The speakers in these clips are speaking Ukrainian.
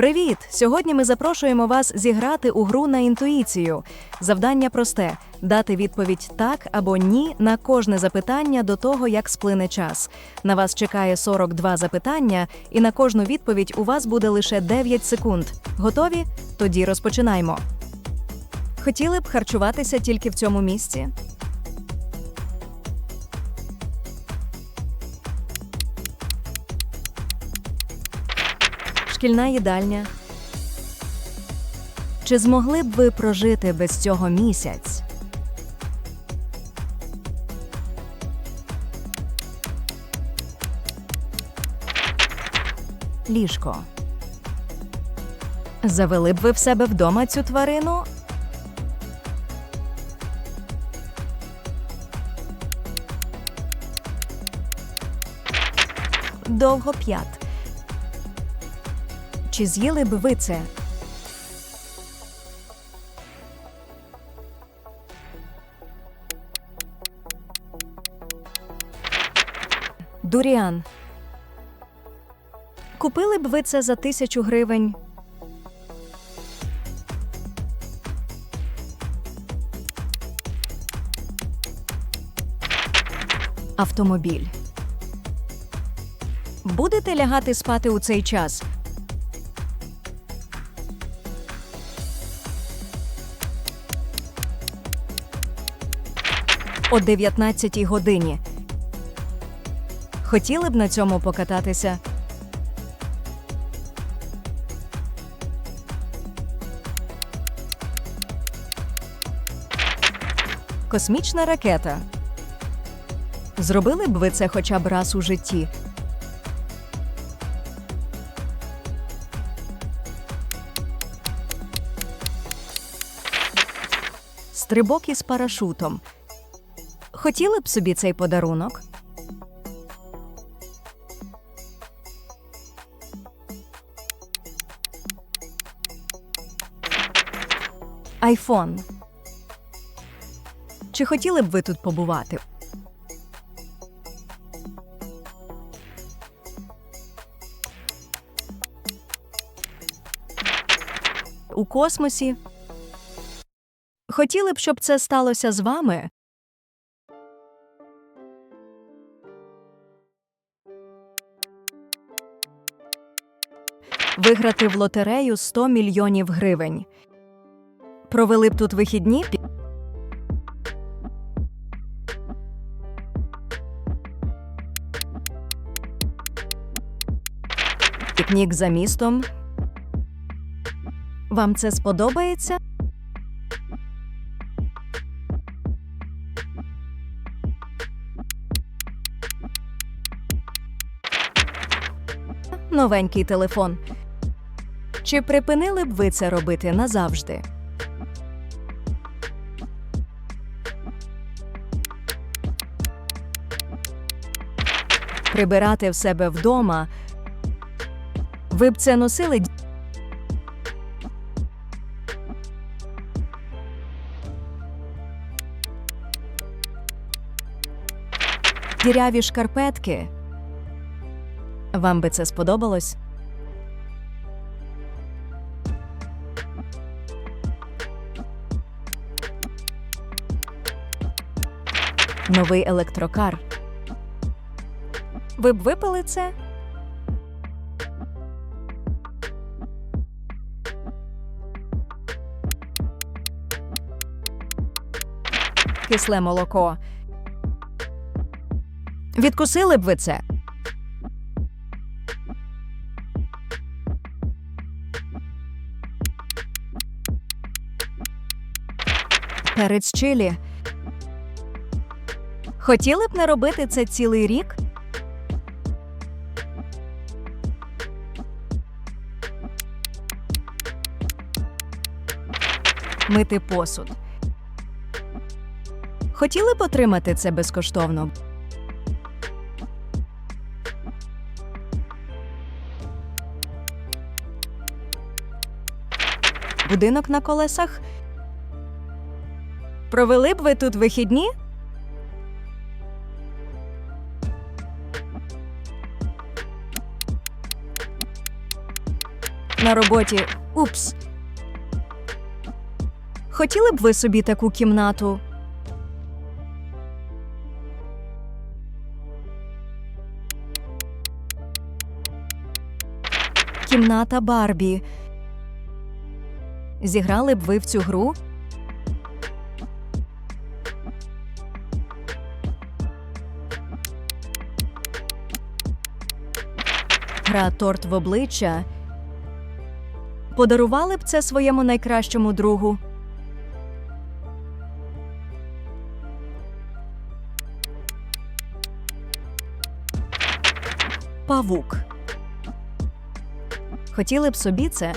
Привіт! Сьогодні ми запрошуємо вас зіграти у гру на інтуїцію. Завдання просте дати відповідь так або ні на кожне запитання до того, як сплине час. На вас чекає 42 запитання, і на кожну відповідь у вас буде лише 9 секунд. Готові? Тоді розпочинаємо. Хотіли б харчуватися тільки в цьому місці? Шкільна їдальня. Чи змогли б ви прожити без цього місяць? Ліжко. Завели б ви в себе вдома цю тварину? Довгоп'ят. Чи з'їли б ви це? Дуріан. Купили б ви це за тисячу гривень? Автомобіль. Будете лягати спати у цей час? О 19 годині. Хотіли б на цьому покататися? Космічна ракета. Зробили б ви це хоча б раз у житті? Стрибок із парашутом. Хотіли б собі цей подарунок? Айфон. Чи хотіли б ви тут побувати? У космосі. Хотіли б, щоб це сталося з вами? Виграти в лотерею 100 мільйонів гривень. Провели б тут вихідні? Пікнік за містом. Вам це сподобається? Новенький телефон. Чи припинили б ви це робити назавжди? Прибирати в себе вдома. Ви б це носили? Діряві шкарпетки. Вам би це сподобалось? Новий електрокар. Ви б випили це? Кисле молоко. Відкусили б ви це? Перець чилі. Хотіли б не робити це цілий рік? Мити посуд. Хотіли б отримати це безкоштовно? Будинок на колесах. Провели б ви тут вихідні? На роботі. Упс. Хотіли б ви собі таку кімнату? Кімната Барбі. Зіграли б ви в цю гру? Гра торт в обличчя. Подарували б це своєму найкращому другу. Павук. Хотіли б собі це?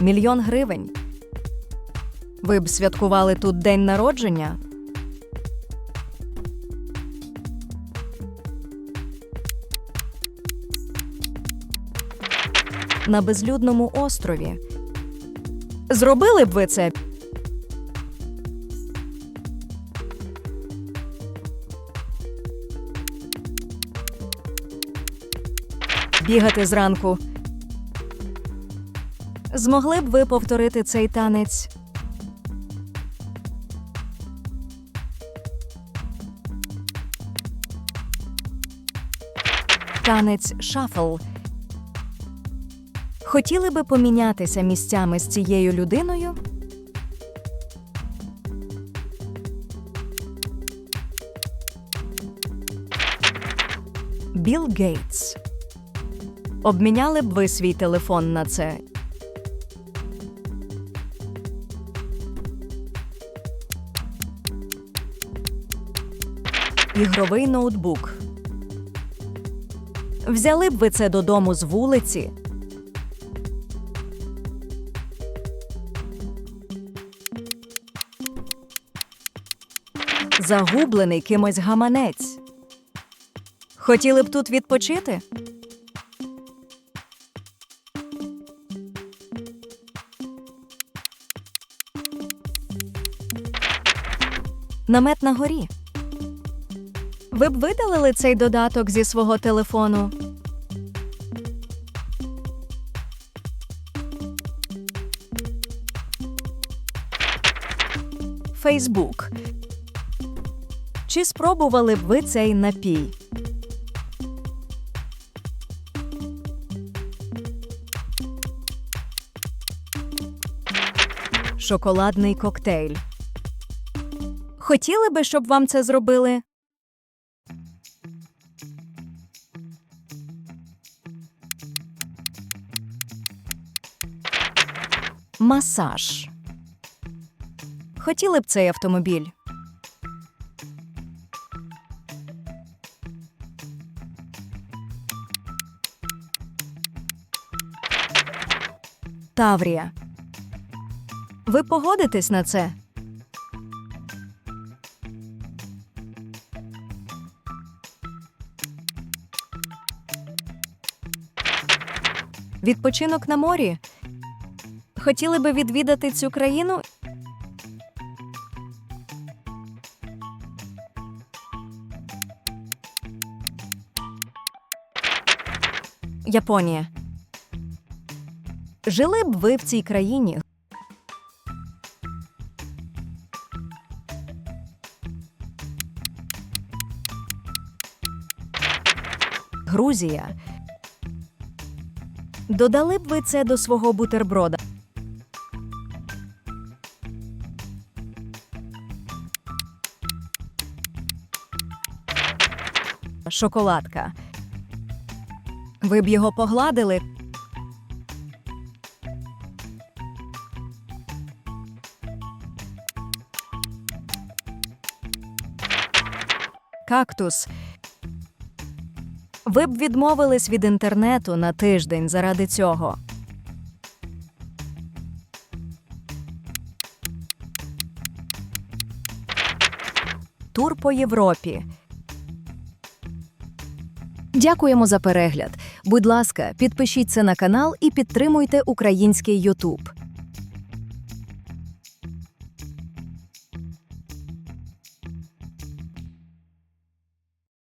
Мільйон гривень. Ви б святкували тут день народження? На безлюдному острові. Зробили б ви це? Бігати зранку. Змогли б ви повторити цей танець? Танець шафл. Хотіли би помінятися місцями з цією людиною? Білл Гейтс. Обміняли б ви свій телефон на це? Ігровий ноутбук. Взяли б ви це додому з вулиці? Загублений кимось гаманець. Хотіли б тут відпочити? Намет на горі. Ви б видалили цей додаток зі свого телефону? Фейсбук. Чи спробували б ви цей напій? Шоколадний коктейль. Хотіли би, щоб вам це зробили? Масаж. Хотіли б цей автомобіль? Таврія. Ви погодитесь на це? Відпочинок на морі. Хотіли би відвідати цю країну? Японія. Жили б ви в цій країні? Грузія. Додали б ви це до свого бутерброда? Шоколадка. Ви б його погладили? Кактус. Ви б відмовились від інтернету на тиждень заради цього. Тур по Європі. Дякуємо за перегляд. Будь ласка, підпишіться на канал і підтримуйте український Ютуб.